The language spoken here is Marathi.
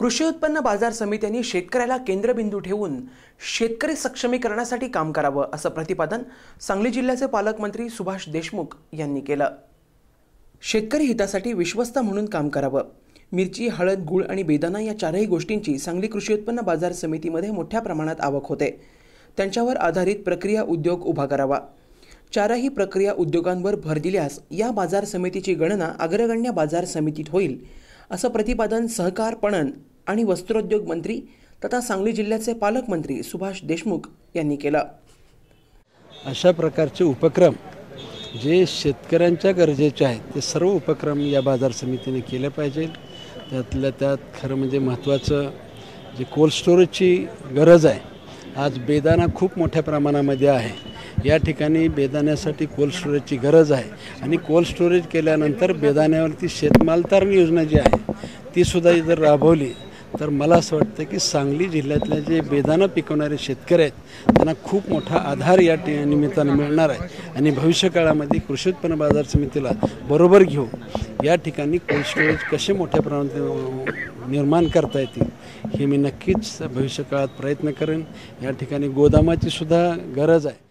कृषी उत्पन्न बाजार समित्यांनी शेतकऱ्याला केंद्रबिंदू ठेवून शेतकरी सक्षमीकरणासाठी काम करावं असं प्रतिपादन सांगली जिल्ह्याचे पालकमंत्री सुभाष देशमुख यांनी केलं. शेतकरी हितासाठी विश्वस्त म्हणून काम करावं. मिरची हळद गुळ आणि बेदाना या चारही गोष्टींची सांगली कृषी उत्पन्न बाजार समितीमध्ये मोठ्या प्रमाणात आवक होते. त्यांच्यावर आधारित प्रक्रिया उद्योग उभा करावा. चारही प्रक्रिया उद्योगांवर भर दिल्यास या बाजार समितीची गणना अग्रगण्य बाजार समितीत होईल असं प्रतिपादन सहकार पणन आणि वस्त्रोद्योग मंत्री तथा सांगली जिल्ह्याचे पालकमंत्री सुभाष देशमुख यांनी केलं. अशा प्रकारचे उपक्रम जे शेतकऱ्यांच्या गरजेचे आहेत ते सर्व उपक्रम या बाजार समितीने केले पाहिजे. त्यातल्या त्यात खरं म्हणजे महत्त्वाचं जे कोल्ड स्टोरेजची गरज आहे आज बेदाणा खूप मोठ्या प्रमाणामध्ये आहे. या ठिकाणी बेदाण्यासाठी कोल्ड स्टोरेजची गरज आहे आणि कोल्ड स्टोरेज केल्यानंतर बेदाण्यावरती शेतमालतारण योजना जी आहे तीसुद्धा जर राबवली. तर मला असं वाटतं की सांगली जिल्ह्यातले जे बेदाणं पिकवणारे शेतकरी आहेत त्यांना खूप मोठा आधार या निमित्तानं मिळणार आहे. आणि भविष्यकाळामध्ये कृषी उत्पन्न बाजार समितीला बरोबर घेऊन या ठिकाणी कोल्ड स्टोरेज कसे मोठ्या प्रमाणात निर्माण करता येतील हे मी नक्कीच भविष्यकाळात प्रयत्न करेन. या ठिकाणी गोदामाची सुद्धा गरज आहे.